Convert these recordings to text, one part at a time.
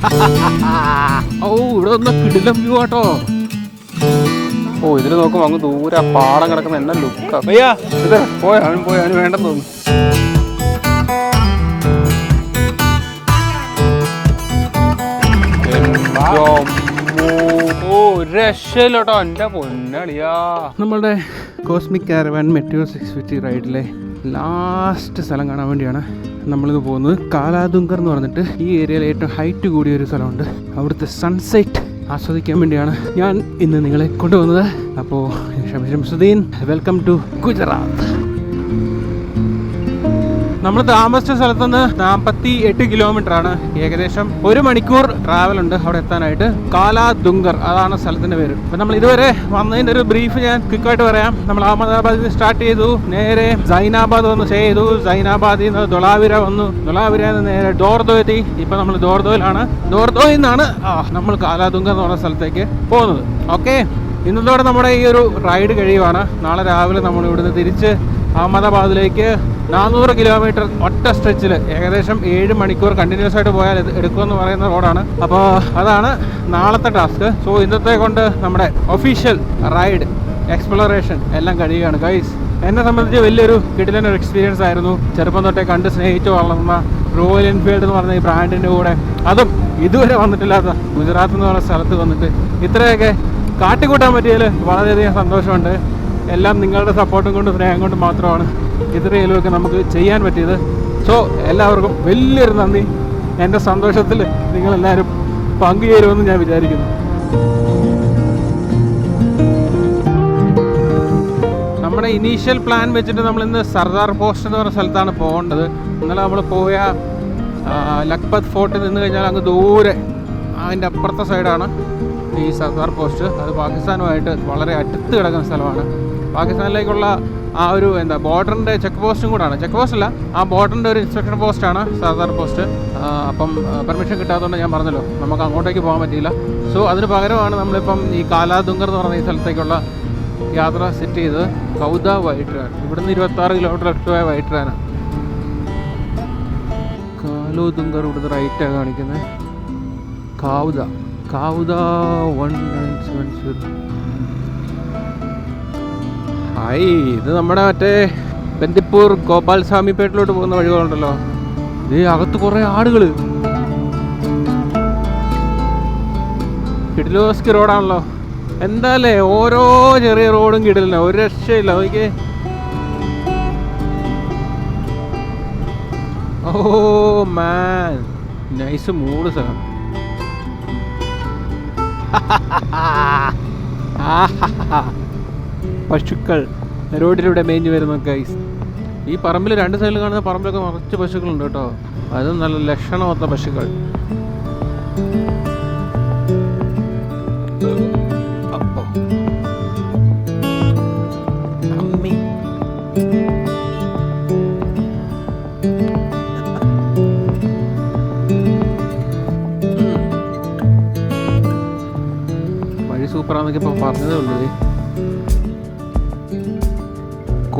ഓ ഇവിടെ ഒന്ന് കിടിലം വ്യൂ ആട്ടോ. ഓ ഇതിൽ നോക്കുമ്പോ അങ്ങ് ദൂരെ പാടം കിടക്കുന്ന എന്നാ ലുക്കാ. പയ്യാ ഇത് പോയ അവൻ പോയ വേണ്ടെന്ന് തോന്നുന്നു. എന്റെ പൊന്നളിയാ. നമ്മളുടെ cosmic caravan material six fifty റൈഡിലെ last സ്ഥലം കാണാൻ വേണ്ടിയാണ് നമ്മളിത് പോകുന്നത് കാലാതുങ്കർ എന്ന് പറഞ്ഞിട്ട് ഈ ഏരിയയിലെ ഏറ്റവും ഹൈറ്റ് കൂടിയ ഒരു സ്ഥലമുണ്ട്. അവിടുത്തെ സൺസെറ്റ് ആസ്വദിക്കാൻ വേണ്ടിയാണ് ഞാൻ ഇന്ന് നിങ്ങളെ കൊണ്ടുപോകുന്നത് അപ്പോൾ ഷംസുദ്ദീൻ വെൽക്കം ടു ഗുജറാത്ത് നമ്മൾ താമസിച്ച സ്ഥലത്ത് നിന്ന് നാൽപ്പത്തി എട്ട് കിലോമീറ്റർ ആണ് ഏകദേശം ഒരു മണിക്കൂർ ട്രാവൽ ഉണ്ട് അവിടെ എത്താനായിട്ട്. കാലാ കാലാദുങ്കർ അതാണ് സ്ഥലത്തിന്റെ പേര്. അപ്പൊ നമ്മൾ ഇതുവരെ വന്നതിന്റെ ഒരു ബ്രീഫ് ഞാൻ ക്വിക്കായിട്ട് പറയാം. നമ്മൾ അഹമ്മദാബാദിൽ നിന്ന് സ്റ്റാർട്ട് ചെയ്തു നേരെ സൈനാബാദ് വന്ന് സ്റ്റേ ചെയ്തു. സൈനാബാദിൽ നിന്ന് ദൊളാവിര വന്നു. ദൊളാവിര നേരെ ഡോർദോ എത്തി. ഇപ്പൊ നമ്മൾ ദോർദോയിലാണ്. ദോർദോയിൽ നിന്നാണ് നമ്മൾ കാലാദുങ്കർ എന്ന് പറഞ്ഞ സ്ഥലത്തേക്ക് പോകുന്നത്. ഓക്കെ ഇന്നത്തോടെ നമ്മുടെ ഈ ഒരു റൈഡ് കഴിയുവാണ്. നാളെ രാവിലെ നമ്മൾ ഇവിടുന്ന് തിരിച്ച് അഹമ്മദാബാദിലേക്ക് നാനൂറ് കിലോമീറ്റർ ഒറ്റ സ്ട്രെച്ചിൽ ഏകദേശം ഏഴ് മണിക്കൂർ കണ്ടിന്യൂസ് ആയിട്ട് പോയാൽ എടുക്കുമെന്ന് പറയുന്ന റോഡാണ്. അപ്പോൾ അതാണ് നാളത്തെ ടാസ്ക് സോ ഇന്നത്തെ കൊണ്ട് നമ്മുടെ ഒഫീഷ്യൽ റൈഡ് എക്സ്പ്ലോറേഷൻ എല്ലാം കഴിയുകയാണ്. ഗൈസ് എന്നെ സംബന്ധിച്ച് വലിയൊരു കിടിലൻ ഒരു എക്സ്പീരിയൻസ് ആയിരുന്നു. ചെറുപ്പം തൊട്ടേ കണ്ട് സ്നേഹിച്ച് വളർന്ന റോയൽ എൻഫീൽഡ് എന്ന് പറഞ്ഞ ഈ ബ്രാൻഡിന്റെ കൂടെ. അതും ഇതുവരെ വന്നിട്ടില്ലാത്ത ഗുജറാത്ത് എന്ന് പറഞ്ഞ സ്ഥലത്ത് വന്നിട്ട് ഇത്രയൊക്കെ കാട്ടിക്കൂട്ടാൻ പറ്റിയതിൽ വളരെയധികം സന്തോഷമുണ്ട്. എല്ലാം നിങ്ങളുടെ സപ്പോർട്ടും കൊണ്ട് സ്നേഹം കൊണ്ട് മാത്രമാണ് ഇത്രയെങ്കിലുമൊക്കെ നമുക്ക് ചെയ്യാൻ പറ്റിയത്. സോ എല്ലാവർക്കും വലിയൊരു നന്ദി. എന്റെ സന്തോഷത്തിൽ നിങ്ങളെല്ലാവരും പങ്കുചേരുമെന്ന് ഞാൻ വിചാരിക്കുന്നു. നമ്മുടെ ഇനീഷ്യൽ പ്ലാൻ വെച്ചിട്ട് നമ്മൾ ഇന്ന് സർദാർ പോസ്റ്റ് എന്ന് പറഞ്ഞ സ്ഥലത്താണ് പോകേണ്ടത്. ഇന്നലെ നമ്മൾ പോയ ലഖ്പത് ഫോർട്ടിൽ നിന്ന് കഴിഞ്ഞാൽ അങ്ങ് ദൂരെ അതിന്റെ അപ്പുറത്തെ സൈഡാണ് ഈ സർദാർ പോസ്റ്റ്. അത് പാകിസ്ഥാനുമായിട്ട് വളരെ അടുത്ത് കിടക്കുന്ന സ്ഥലമാണ്. പാകിസ്ഥാനിലേക്കുള്ള ആ ഒരു എന്താ ബോർഡറിന്റെ ചെക്ക് പോസ്റ്റും കൂടാണ്. ചെക്ക് പോസ്റ്റ് അല്ല ആ ബോർഡറിന്റെ ഒരു ഇൻസ്പെക്ഷൻ പോസ്റ്റാണ് സർദാർ പോസ്റ്റ്. അപ്പം പെർമിഷൻ കിട്ടാത്തതുകൊണ്ട് ഞാൻ പറഞ്ഞല്ലോ നമുക്ക് അങ്ങോട്ടേക്ക് പോകാൻ പറ്റിയില്ല. സോ അതിന് പകരമാണ് നമ്മളിപ്പം ഈ കാലാദുങ്കർ എന്ന് പറഞ്ഞ ഈ സ്ഥലത്തേക്കുള്ള യാത്ര സെറ്റ് ചെയ്ത് കൗദ വൈറ്റ് ട്രാൻ. ഇവിടുന്ന് ഇരുപത്തി ആറ് കിലോമീറ്റർ ലെഫ്റ്റ് പോയ വൈറ്റ് ട്രാൻ കാലോദുങ്കർ ഇവിടുന്ന് റൈറ്റാണ് കാണിക്കുന്നത് Kavda Kavda one nine seven zero hi ഇത് നമ്മുടെ മറ്റേ ബന്ദിപ്പൂർ ഗോപാൽ സ്വാമിപേട്ടിലോട്ട് പോകുന്ന വഴികളുണ്ടല്ലോ. ഇത് അകത്ത് കുറേ ആടുകൾ കിഡിലോസ്കി റോഡാണല്ലോ. എന്താല്ലേ ഓരോ ചെറിയ റോഡും കിടില്ല ഒരു രക്ഷയില്ല നോക്കിയേ. ഓ മാൻ. നൈസ് മൂട് സ്ഥലം. ആഹാഹാ. പശുക്കൾ റോഡിലൂടെ മേഞ്ഞു വരുന്ന ഗൈസ് ഈ പറമ്പിൽ രണ്ട് സൈഡിൽ കാണുന്ന പറമ്പിലൊക്കെ നിറച്ച് പശുക്കളുണ്ട് കേട്ടോ അതും നല്ല ലക്ഷണമൊത്ത പശുക്കൾ. വഴി സൂപ്പറാന്നൊക്കെ ഇപ്പം പറഞ്ഞതേ ഉള്ളൂ.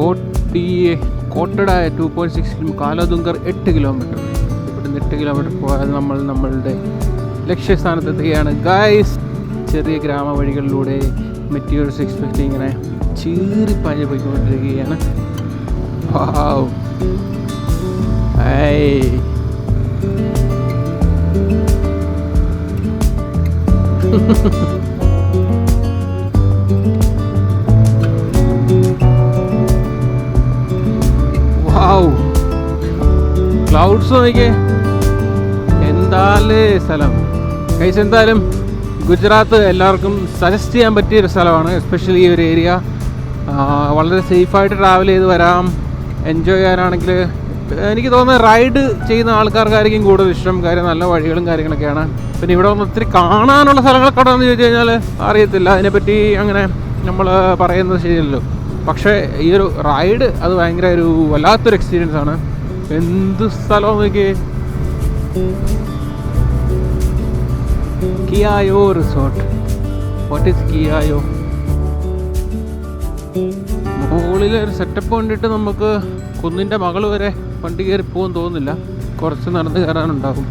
കോട്ടിയെ കോട്ടടായ ടു പോയിന്റ് സിക്സ് കാലതുങ്കർ എട്ട് കിലോമീറ്റർ ഇവിടുന്ന് എട്ട് കിലോമീറ്റർ പോയാൽ നമ്മൾ നമ്മളുടെ ലക്ഷ്യസ്ഥാനത്തെത്തുകയാണ്. ഗായ്സ് ചെറിയ ഗ്രാമവഴികളിലൂടെ മെറ്റീരിയൽ സിക്സ് ഫിഫ്റ്റി ഇങ്ങനെ ചീറി ചീറിപ്പാഞ്ഞ് പോയിക്കൊണ്ടിരിക്കുകയാണ് Wow. Wow. ക്ലൗഡ്സ് നോക്കിയേ എന്താലേ സ്ഥലം? കൈസ് എന്തായാലും ഗുജറാത്ത് എല്ലാവർക്കും സജസ്റ്റ് ചെയ്യാൻ പറ്റിയ ഒരു സ്ഥലമാണ് എസ്പെഷ്യലി ഈ ഒരു ഏരിയ വളരെ സേഫായിട്ട് ട്രാവൽ ചെയ്ത് വരാം എൻജോയ് ചെയ്യാനാണെങ്കിൽ എനിക്ക് തോന്നുന്നത് റൈഡ് ചെയ്യുന്ന ആൾക്കാർക്കായിരിക്കും കൂടുതൽ ഇഷ്ടം കാര്യം നല്ല വഴികളും കാര്യങ്ങളൊക്കെയാണ്. പിന്നെ ഇവിടെ വന്ന് ഒത്തിരി കാണാനുള്ള സ്ഥലങ്ങളൊക്കെ ഉണ്ടോ എന്ന് ചോദിച്ചു കഴിഞ്ഞാൽ അറിയത്തില്ല. അതിനെപ്പറ്റി അങ്ങനെ നമ്മൾ പറയുന്നത് ശരിയല്ലല്ലോ. പക്ഷേ ഈ ഒരു റൈഡ് അത് ഭയങ്കര ഒരു വല്ലാത്തൊരു എക്സ്പീരിയൻസ് ആണ്. എന്ത് സ്ഥലം നോക്കിയേ? കിയായോ റിസോർട്ട് വാട്ട് ഇസ് കിയായോ? മുകളിൽ ഒരു സെറ്റപ്പ് കണ്ടിട്ട് നമുക്ക് കുന്നിന്റെ മകൾ വരെ വണ്ടി കയറി പോകുമെന്ന് തോന്നുന്നില്ല. കുറച്ച് നടന്ന് കയറാനുണ്ടാകും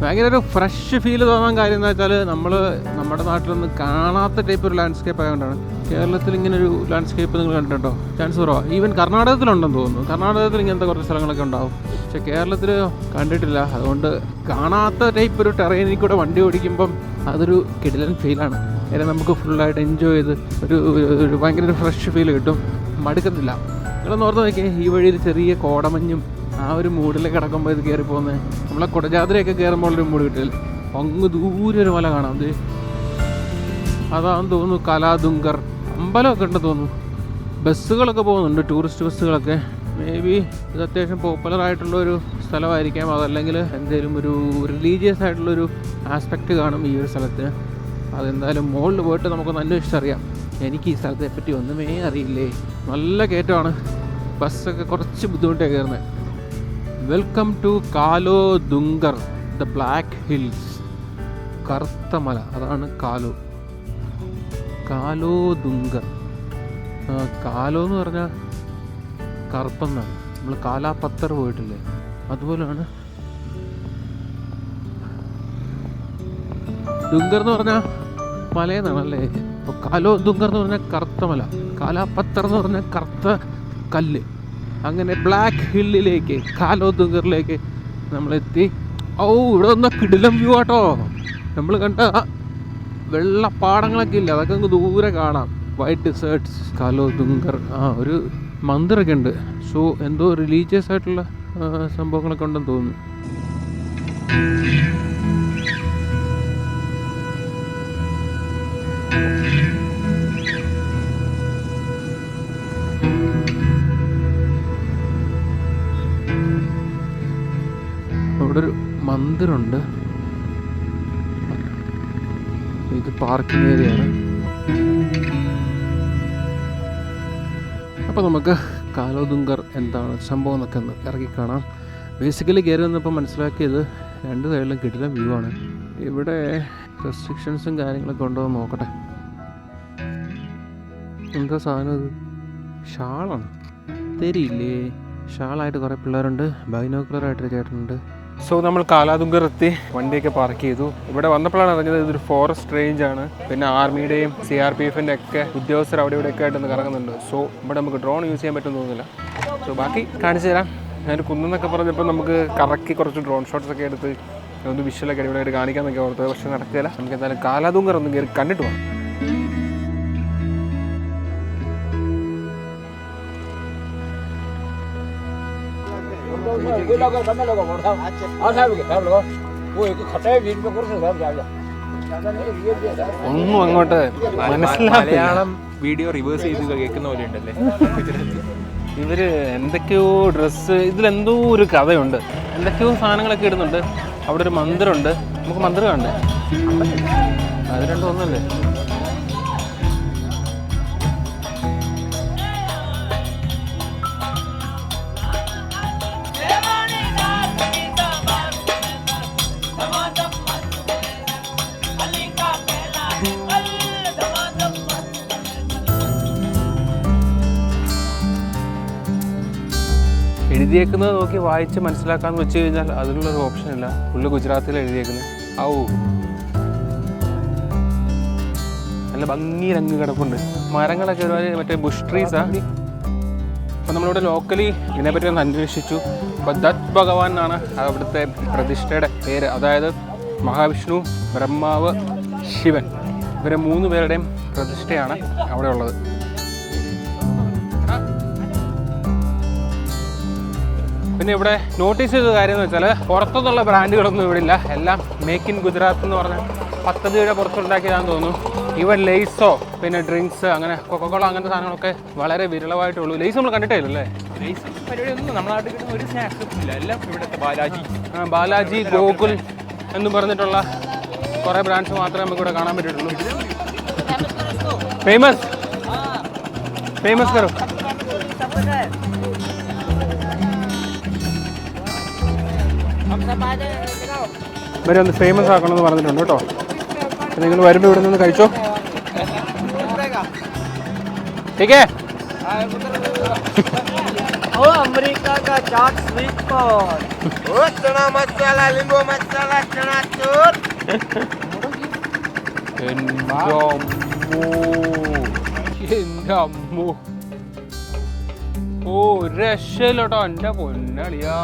ഭയങ്കര ഒരു ഫ്രഷ് ഫീൽ തോന്നാൻ കാര്യം എന്ന് വെച്ചാൽ നമ്മൾ നമ്മുടെ നാട്ടിലൊന്നും കാണാത്ത ടൈപ്പ് ഒരു ലാൻഡ്സ്കേപ്പ് ആയതുകൊണ്ടാണ് കേരളത്തിൽ ഇങ്ങനെ ഒരു ലാൻഡ്സ്കേപ്പ് നിങ്ങൾ കണ്ടിട്ടുണ്ടോ? ചാൻസ് കുറവാണ് ഈവൻ കർണാടകത്തിലുണ്ടെന്ന് തോന്നുന്നു. കർണാടകത്തിൽ ഇങ്ങനത്തെ കുറച്ച് സ്ഥലങ്ങളൊക്കെ ഉണ്ടാവും. പക്ഷെ കേരളത്തിൽ കണ്ടിട്ടില്ല. അതുകൊണ്ട് കാണാത്ത ടൈപ്പ് ഒരു ടെറൈനിൽ കൂടെ വണ്ടി ഓടിക്കുമ്പം അതൊരു കിടിലൻ ഫീലാണ് കാര്യം നമുക്ക് ഫുള്ളായിട്ട് എൻജോയ് ചെയ്ത് ഒരു ഒരു- ഭയങ്കര ഒരു ഫ്രഷ് ഫീൽ കിട്ടും. മടുക്കത്തില്ല. നിങ്ങളൊന്ന് ഓർത്ത് നോക്കിയേ. ഈ വഴിയിൽ ചെറിയ കോടമഞ്ഞും ആ ഒരു മൂഡിലേക്ക് കിടക്കുമ്പോൾ ഇത് കയറി പോകുന്നത് നമ്മളെ കുടജാതിരയൊക്കെ കയറുമ്പോൾ ഒരു മൂഡ് കിട്ടില്ല? അങ്ങ് ദൂരെ ഒരു മല കാണാം. അതാന്ന് തോന്നുന്നു കലാദുങ്കർ. അമ്പലമൊക്കെ ഉണ്ട് തോന്നുന്നു. ബസ്സുകളൊക്കെ പോകുന്നുണ്ട് ടൂറിസ്റ്റ് ബസ്സുകളൊക്കെ. മേ ബി ഇത് അത്യാവശ്യം പോപ്പുലർ ആയിട്ടുള്ള ഒരു സ്ഥലമായിരിക്കാം. അതല്ലെങ്കിൽ എന്തെങ്കിലും ഒരു റിലീജിയസ് ആയിട്ടുള്ളൊരു ആസ്പെക്റ്റ് കാണും ഈ ഒരു സ്ഥലത്തിന് അതെന്തായാലും മുകളിൽ പോയിട്ട് നമുക്കൊന്ന് അന്വേഷിച്ചറിയാം എനിക്ക് ഈ സ്ഥലത്തെ പറ്റി ഒന്നുമേ അറിയില്ലേ? നല്ല കയറ്റമാണ്. ബസ്സൊക്കെ കുറച്ച് ബുദ്ധിമുട്ടാണ് കയറുന്നത് വെൽക്കം ടു കാലോ ദുങ്കർ ദ ബ്ലാക്ക് ഹിൽസ് കറുത്ത മല. അതാണ് കാലോ. കാലോ ദുങ്ക കാലോ എന്ന് പറഞ്ഞാൽ കറുപ്പെന്നാണ് നമ്മൾ കാലാപത്തർ പോയിട്ടില്ലേ? അതുപോലെയാണ് ദുങ്കർ എന്ന് പറഞ്ഞാൽ മലയെന്നാണല്ലേ? അപ്പോൾ കാലോ ദുങ്കർ എന്ന് പറഞ്ഞാൽ കറുത്ത മല. കാലാപത്തർ എന്ന് പറഞ്ഞാൽ കറുത്ത കല്ല്. അങ്ങനെ ബ്ലാക്ക് ഹില്ലിലേക്ക് കാലോ ദുങ്കറിലേക്ക് നമ്മളെത്തി. ഓ ഇവിടെ വന്ന കിടിലം വ്യൂ ആട്ടോ. നമ്മൾ കണ്ട വെള്ളപ്പാടങ്ങളൊക്കെ ഇല്ല? അതൊക്കെ നമുക്ക് ദൂരെ കാണാം. വൈറ്റ് ഡിസേർട്സ് കാലോ ദുങ്കർ ആ ഒരു മന്ദിറൊക്കെ ഉണ്ട്. സോ എന്തോ റിലീജിയസ് ആയിട്ടുള്ള സംഭവങ്ങളൊക്കെ ഉണ്ടെന്ന് തോന്നുന്നു. അവിടെ ഒരു മന്ദിറുണ്ട്. ഇത് പാർക്കിംഗ് ഏരിയയാണ് അപ്പോൾ നമുക്ക് കാലോദുങ്കർ എന്താണ് സംഭവം എന്നൊക്കെ ഒന്ന് ഇറങ്ങി കാണാം. ബേസിക്കലി കയറി വന്നപ്പോൾ മനസ്സിലാക്കിയത് രണ്ട് സൈഡിലും കിട്ടില്ല വ്യൂ ആണ്. ഇവിടെ റെസ്ട്രിക്ഷൻസും കാര്യങ്ങളൊക്കെ ഉണ്ടോ എന്ന് നോക്കട്ടെ. എന്താ സാധനം ഇത്? ഷാളാണ്? തരിയില്ലേ? ഷാളായിട്ട് കുറേ പിള്ളേരുണ്ട്. ബൈനോക്കുലറായിട്ടൊരു ചേട്ടനുണ്ട്. സോ നമ്മൾ കാലാതുങ്കർ എത്തി വണ്ടിയൊക്കെ പാർക്ക് ചെയ്തു. ഇവിടെ വന്നപ്പോഴാണ് അറിഞ്ഞത് ഇതൊരു ഫോറസ്റ്റ് റേഞ്ച് ആണ്. പിന്നെ ആർമിയുടെയും സി ആർ പി എഫിന്റെ ഒക്കെ ഉദ്യോഗസ്ഥർ അവിടെ ഇവിടെ ഒക്കെ ആയിട്ടൊന്ന് കറങ്ങുന്നുണ്ട്. സോ ഇവിടെ നമുക്ക് ഡ്രോൺ യൂസ് ചെയ്യാൻ പറ്റുമെന്ന് തോന്നുന്നില്ല. സോ ബാക്കി കാണിച്ചു തരാം. ഞാൻ കുന്നെന്നൊക്കെ പറഞ്ഞപ്പോൾ നമുക്ക് കറക്കി കുറച്ച് ഡ്രോൺ ഷോട്ട്സ് ഒക്കെ എടുത്ത് ഒന്ന് വിഷ്വലൊക്കെ അടിപൊളിയായിട്ട് കാണിക്കാമെന്നൊക്കെ ഓർത്തത് പക്ഷേ നടക്കില്ല നമുക്ക് എന്തായാലും കാലാതുങ്കർ ഒന്ന് കയറി കണ്ടിട്ട് പോകാം. ഒന്നും അങ്ങോട്ട് മലയാളം വീഡിയോ റിവേഴ്സ് ചെയ്ത് കേൾക്കുന്ന പോലെ ഉണ്ടല്ലേ? ഇവർ എന്തൊക്കെയോ ഡ്രസ്സ് ഇതിലെന്തോ ഒരു കഥയുണ്ട്. എന്തൊക്കെയോ സാധനങ്ങളൊക്കെ ഇടുന്നുണ്ട്. അവിടെ ഒരു മന്ദിരമുണ്ട്. നമുക്ക് മന്ദിരം കണ്ടേ അത് രണ്ടും ഒന്നല്ലേ? എഴുതിയേക്കുന്നത് നോക്കി വായിച്ച് മനസ്സിലാക്കാന്ന് വെച്ച് കഴിഞ്ഞാൽ അതിനുള്ളൊരു ഓപ്ഷൻ ഇല്ല. ഫുള്ള് ഗുജറാത്തിൽ എഴുതിയേക്കുന്നത്. ഔ. നല്ല ഭംഗി അങ്ങ് കിടപ്പുണ്ട്. മരങ്ങളൊക്കെ ഒരുപാട് മറ്റേ ബുഷ് ട്രീസാ അപ്പോൾ നമ്മളിവിടെ ലോക്കലി ഇതിനെപ്പറ്റി ഒന്ന് അന്വേഷിച്ചു. അപ്പോൾ ദത്ത് ഭഗവാൻ എന്നാണ് അവിടുത്തെ പ്രതിഷ്ഠയുടെ പേര്. അതായത് മഹാവിഷ്ണു ബ്രഹ്മാവ് ശിവൻ. ഇവരെ മൂന്ന് പേരുടെയും പ്രതിഷ്ഠയാണ് അവിടെ ഉള്ളത് പിന്നെ ഇവിടെ നോട്ടീസ് ചെയ്ത കാര്യം എന്ന് വെച്ചാൽ പുറത്തുനിന്നുള്ള ബ്രാൻഡുകളൊന്നും ഇവിടെ ഇല്ല. എല്ലാം മേക്ക് ഇൻ ഗുജറാത്ത് എന്ന് പറഞ്ഞ പദ്ധതിയുടെ പുറത്തുണ്ടാക്കിയതാണെന്ന് തോന്നുന്നു. ഇവ ലെയ്സോ പിന്നെ ഡ്രിങ്ക്സ് അങ്ങനെ കൊക്കക്കോള അങ്ങനത്തെ സാധനങ്ങളൊക്കെ വളരെ വിരളമായിട്ടുള്ളൂ. ലെയ്സ് നമ്മൾ കണ്ടിട്ടേ ഇല്ലല്ലേ? പരിപാടിയൊന്നും നമ്മുടെ നാട്ടിൽ കിട്ടുന്ന ഒരു സ്നാക്സും ഇല്ല. എല്ലാം ഇവിടുത്തെ ബാലാജി. ആ, ബാലാജി ഗോകുൽ എന്ന് പറഞ്ഞിട്ടുള്ള കുറേ ബ്രാൻഡ്സ് മാത്രമേ നമുക്ക് ഇവിടെ കാണാൻ പറ്റിയിട്ടുള്ളൂ. ഫേമസ് ഫേമസ് കറോ ഇവരെ ഒന്ന് ഫേമസ് ആക്കണമെന്ന് പറഞ്ഞിട്ടുണ്ട് കേട്ടോ നിങ്ങൾ വരുമ്പോൾ ഇവിടെ നിന്ന് കഴിച്ചോ ठीक है ओ अमेरिका का चाट स्वीट कॉर्न ओ चना मसाला नींबू मसाला चनाचूर എൻ്റെ അമ്മോ എൻ്റെ അമ്മോ ഓ ഒരു രക്ഷയില്ലോട്ടോ എൻ്റെ പൊന്നളിയാ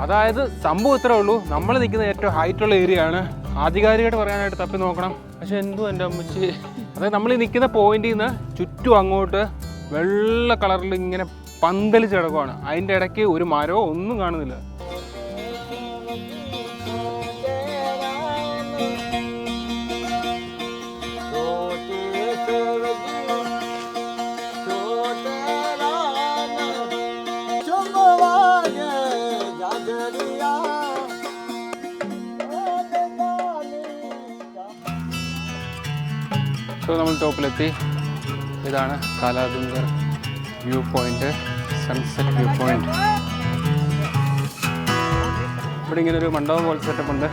അതായത് സംഭവം ഇത്രേ ഉള്ളൂ. നമ്മൾ നിൽക്കുന്ന ഏറ്റവും ഹൈറ്റ് ഉള്ള ഏരിയ ആണ്. ആധികാരികമായിട്ട് പറയാനായിട്ട് തപ്പി നോക്കണം. പക്ഷെ എന്തോ എന്റെ അമ്മച്ചി? അതായത് നമ്മൾ ഈ നിൽക്കുന്ന പോയിന്റിൽ നിന്ന് ചുറ്റും അങ്ങോട്ട് വെള്ള കളറിൽ ഇങ്ങനെ പന്തലിച്ച് കിടക്കുവാണ്. അതിന്റെ ഇടയ്ക്ക് ഒരു മരമോ ഒന്നും കാണുന്നില്ല. ടോപ്പിലെത്തി. ഇതാണ് Kalo Dungar view point sunset view point. ഇവിടെ ഇങ്ങനെ ഒരു മണ്ഡപം പോലെ സെറ്റപ്പ് ഉണ്ട്.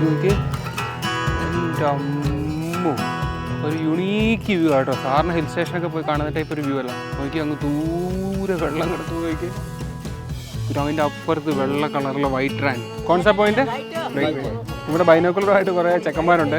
നമുക്ക് അമ്മോ ഒരു യുണീക്ക് വ്യൂ ആട്ടോ. സാറിന് ഹിൽ സ്റ്റേഷനൊക്കെ പോയി കാണുന്ന ടൈപ്പ് ഒരു വ്യൂ അല്ല. നോക്കി അങ്ങ് ദൂരെ വെള്ളം കിടത്ത് നോക്കി പിന്നെ അതിന്റെ അപ്പുറത്ത് വെള്ള കളറിലെ വൈറ്റ് റാൻ കോൺസെപ്റ്റ് പോയിന്റ് ഇവിടെ ബൈനോക്കുലറായിട്ട് കുറേ ചെക്കന്മാരുണ്ട്.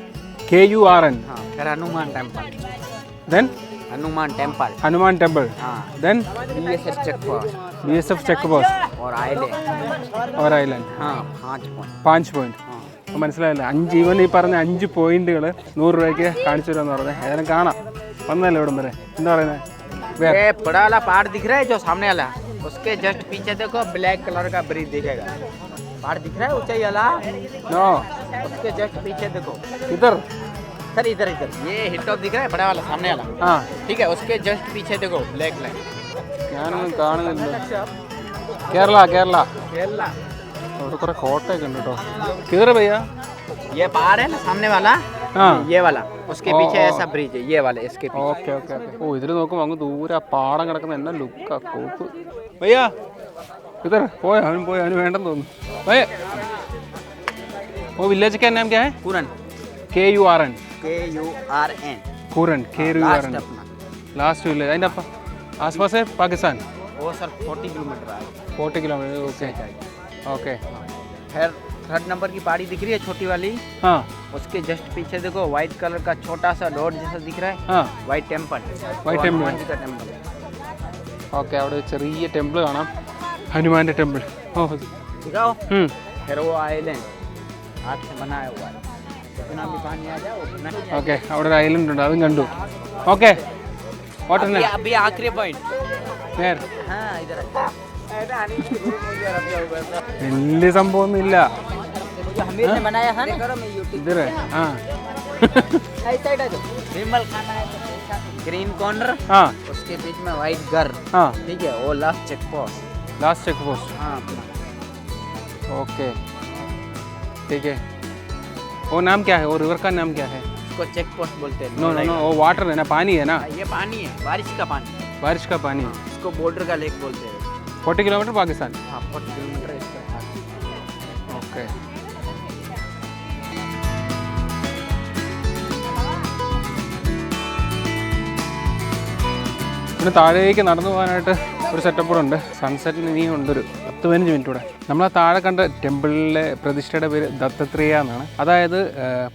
के यू आर एन हाँ फिर Hanuman temple then Hanuman temple Hanuman temple हाँ then B S S check post B S F check post और आइलैंड और ഐലൻഡ് हाँ पाँच पॉइंट പാഞ്ച് പോയിന്റ് हाँ മനസ്സിലായില്ല അഞ്ച് ഇവൻ ഈ പറഞ്ഞ അഞ്ച് പോയിന്റുകൾ നൂറ് രൂപയ്ക്ക് കാണിച്ചു തരാമെന്ന് പറഞ്ഞത് ഏതായാലും കാണാം വന്നല്ലേ ഇവിടം വരെ എന്താ പറയുന്നത് വേറെ ये बड़ा वाला पहाड़ दिख रहा है जो सामने वाला उसके जस्ट पीछे देखो ब्लैक कलर का ब्रिज दिखेगा पहाड़ दिख रहा है ऊंचाई वाला നോ उसके जस्ट पीछे देखो ഇതർ सर इधर इधर ये हिल टॉप दिख रहा है बड़ा वाला सामने वाला ആ ठीक है उसके जस्ट पीछे देखो ब्लैक लाइन ഞാനൊന്നും കാണുന്നില്ല കേരള കേരള केरला അവിടെ കുറെ കോട്ടയൊക്കെ ഉണ്ട് കേട്ടോ കയറി പയ്യ ये पहाड़ है ना सामने वाला ആ ये वाला उसके ओ, पीछे ओ। ऐसा ब्रिज है ये वाला इसके पीछे ഓക്കെ ഓക്കെ ഓക്കെ ഓ ഇതിൽ നോക്കുമ്പോൾ അങ്ങ് ദൂരെ ആ പാടം കിടക്കുന്ന എന്നാ ലുക്കാ കോപ്പ് പയ്യാ ഇതർ പോയോ അവനും പോയോ അവന് വേണ്ടെന്ന് തോന്നുന്നു പയ്യ ഓ വില്ലേജ് का नाम क्या है Puran K U R N K U R N Kooran K U R N last अपना ലാസ്റ്റ് വില്ലേജ് അതിൻ്റെ അപ്പം ആസ്പാസ് പാകിസ്ഥാൻ वो सर फोर्टी किलोमीटर है ഫോർട്ടി കിലോമീറ്റർ ഓക്കെ ഓക്കെ फिर थर्ड नंबर की पहाड़ी दिख रही है छोटी वाली ആ उसके जस्ट पीछे देखो व्हाइट कलर का छोटा सा डॉट जैसा दिख रहा है ആ white temple White temple. Hanuman ji का टेम्पल ഓക്കെ അവിടെ ഒരു ചെറിയ ടെമ്പിൾ കാണാം ഹനുമാന്റെ ടെമ്പിൾ ഓ दिखाओ ഉം. फिर वो आइलैंड हाथ से बनाया हुआ है जितना भी पानी आ जाए उतना ही जाए। ഓക്കെ അവിടെ ഒരു ഐലൻഡ് ഉണ്ട് അതും കണ്ടു ഓക്കെ വാട്ടർ अभी अभी आखिरी पॉइंट നേർ हाँ इधर വലിയ സംഭവമൊന്നും ഇല്ല जो हमीर ने बनाया है ना करो मैं यूट्यूब ഇതേ ആ साइड आ जाओ विमल खाना है ग्रीन कॉर्नर ആ उसके बीच में व्हाइट घर ആ ठीक है वो last check post last check post हाँ अपना ओके ठीक है वो नाम क्या है वो रिवर का नाम क्या है उसको चेक पोस्ट बोलते हैं नो नो नो वो वाटर है ना पानी है ना हाँ, ये पानी है बारिश का पानी बारिश का पानी इसको बॉर्डर का लेक बोलते हैं फोर्टी किलोमीटर पाकिस्तान हाँ फोर्टी किलोमीटर इसका ഓക്കെ പിന്നെ താഴേക്ക് നടന്നു പോകാനായിട്ട് ഒരു സെറ്റപ്പ് കൂടെ ഉണ്ട്. സൺസെറ്റിന് ഇനിയും ഉണ്ടൊരു പത്ത് പതിനഞ്ച് മിനിറ്റ് കൂടെ. നമ്മൾ ആ താഴെ കണ്ട ടെമ്പിളിലെ പ്രതിഷ്ഠയുടെ പേര് ദത്തത്രേയ എന്നാണ്. അതായത്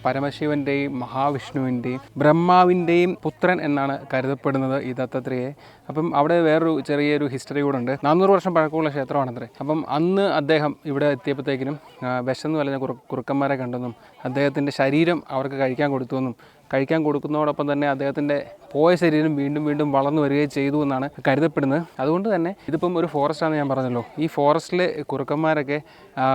പരമശിവന്റെയും മഹാവിഷ്ണുവിന്റെയും ബ്രഹ്മാവിന്റെയും പുത്രൻ എന്നാണ് കരുതപ്പെടുന്നത് ഈ ദത്തത്രേയെ അപ്പം അവിടെ വേറൊരു ചെറിയൊരു ഹിസ്റ്ററി കൂടെ ഉണ്ട്. നാനൂറ് വർഷം പഴക്കമുള്ള ക്ഷേത്രമാണത്രേ. അപ്പം അന്ന് അദ്ദേഹം ഇവിടെ എത്തിയപ്പോഴത്തേക്കിനും വിശന്ന് വലഞ്ഞ കുറു കുറുക്കന്മാരെ കണ്ടെന്നും അദ്ദേഹത്തിന്റെ ശരീരം അവർക്ക് കഴിക്കാൻ കൊടുത്തുവെന്നും കഴിക്കാൻ കൊടുക്കുന്നതോടൊപ്പം തന്നെ അദ്ദേഹത്തിന്റെ പോയ ശരീരം വീണ്ടും വീണ്ടും വളർന്നു വരികയും ചെയ്തു എന്നാണ് കരുതപ്പെടുന്നത്. അതുകൊണ്ട് തന്നെ ഇതിപ്പം ഒരു ഫോറസ്റ്റാണെന്ന് ഞാൻ പറഞ്ഞല്ലോ. ഈ ഫോറസ്റ്റിലെ കുറുക്കന്മാരൊക്കെ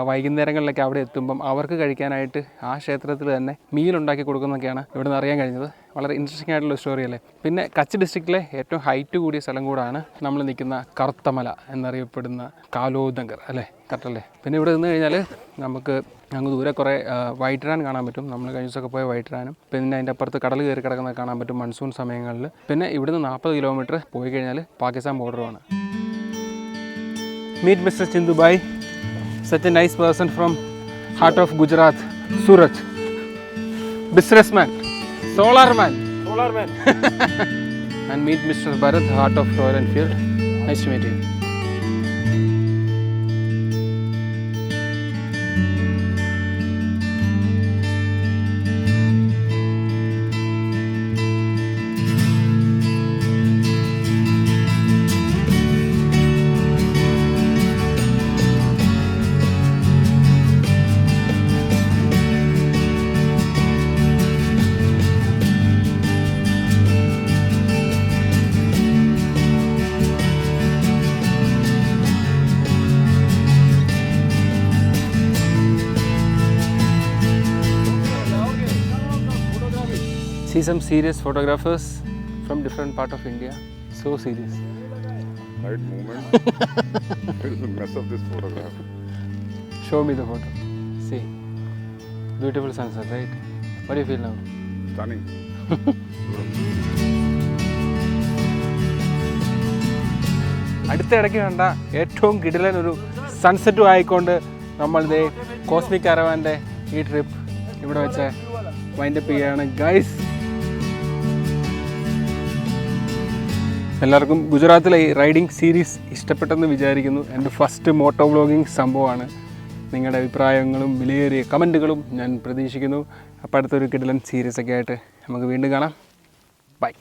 വൈകുന്നേരങ്ങളിലൊക്കെ അവിടെ എത്തുമ്പം അവർക്ക് കഴിക്കാനായിട്ട് ആ ക്ഷേത്രത്തിൽ തന്നെ മീൽ ഉണ്ടാക്കി കൊടുക്കുന്നൊക്കെയാണ് ഇവിടെ നിന്ന് അറിയാൻ കഴിഞ്ഞത്. വളരെ ഇൻട്രസ്റ്റിംഗ് ആയിട്ടുള്ള സ്റ്റോറി അല്ലേ? പിന്നെ കച്ച് ഡിസ്ട്രിക്റ്റിലെ ഏറ്റവും ഹൈറ്റ് കൂടിയ സ്ഥലം കൂടാണ് നമ്മൾ നിൽക്കുന്ന കറുത്തമല എന്നറിയപ്പെടുന്ന കാലോദങ്കർ അല്ലേ? കറക്റ്റല്ലേ പിന്നെ ഇവിടെ നിന്ന് കഴിഞ്ഞാൽ നമുക്ക് അങ്ങ് ദൂരെ കുറേ വൈറ്റ് റാൻ കാണാൻ പറ്റും. നമ്മൾ കഴിഞ്ഞ ദിവസമൊക്കെ പോയ വൈറ്റ് റാനും പിന്നെ അതിന്റെ അപ്പുറത്ത് കടൽ കയറി കിടക്കുന്നത് കാണാൻ പറ്റും മൺസൂൺ സമയങ്ങളിൽ പിന്നെ ഇവിടുന്ന് നാൽപ്പത് കിലോമീറ്റർ പോയി കഴിഞ്ഞാൽ Pakistan ബോർഡറുമാണ് meet mister Chintubhai such a nice person from heart of Gujarat Surat business man Solar man. Solar man. and meet Mr. Bharat, Heart of Royal Enfield. Nice to meet you. See some serious photographers from different part of India. So serious. right moment. it is a mess of this photograph. Show me the photo. See. Beautiful sunset, right? What do you feel now? Stunning. അടുത്ത ഇടയ്ക്ക് കണ്ട ഏറ്റവും കിടിലൻ ഒരു സൺസെറ്റും ആയിക്കൊണ്ട് നമ്മളിതേ cosmic അരവാന്റെ ഈ trip ഇവിടെ വെച്ച് വൈൻഡപ്പ് ചെയ്യുകയാണ് ഗൈസ് എല്ലാവർക്കും ഗുജറാത്തിലെ ഈ റൈഡിങ് സീരീസ് ഇഷ്ടപ്പെട്ടെന്ന് വിചാരിക്കുന്നു. എന്റെ ഫസ്റ്റ് മോട്ടോ വ്ളോഗിങ് സംഭവമാണ്. നിങ്ങളുടെ അഭിപ്രായങ്ങളും വിലയേറിയ കമന്റുകളും ഞാൻ പ്രതീക്ഷിക്കുന്നു. അപ്പോൾ അടുത്തൊരു കിടലൻ സീരീസൊക്കെ ആയിട്ട് നമുക്ക് വീണ്ടും കാണാം. ബൈ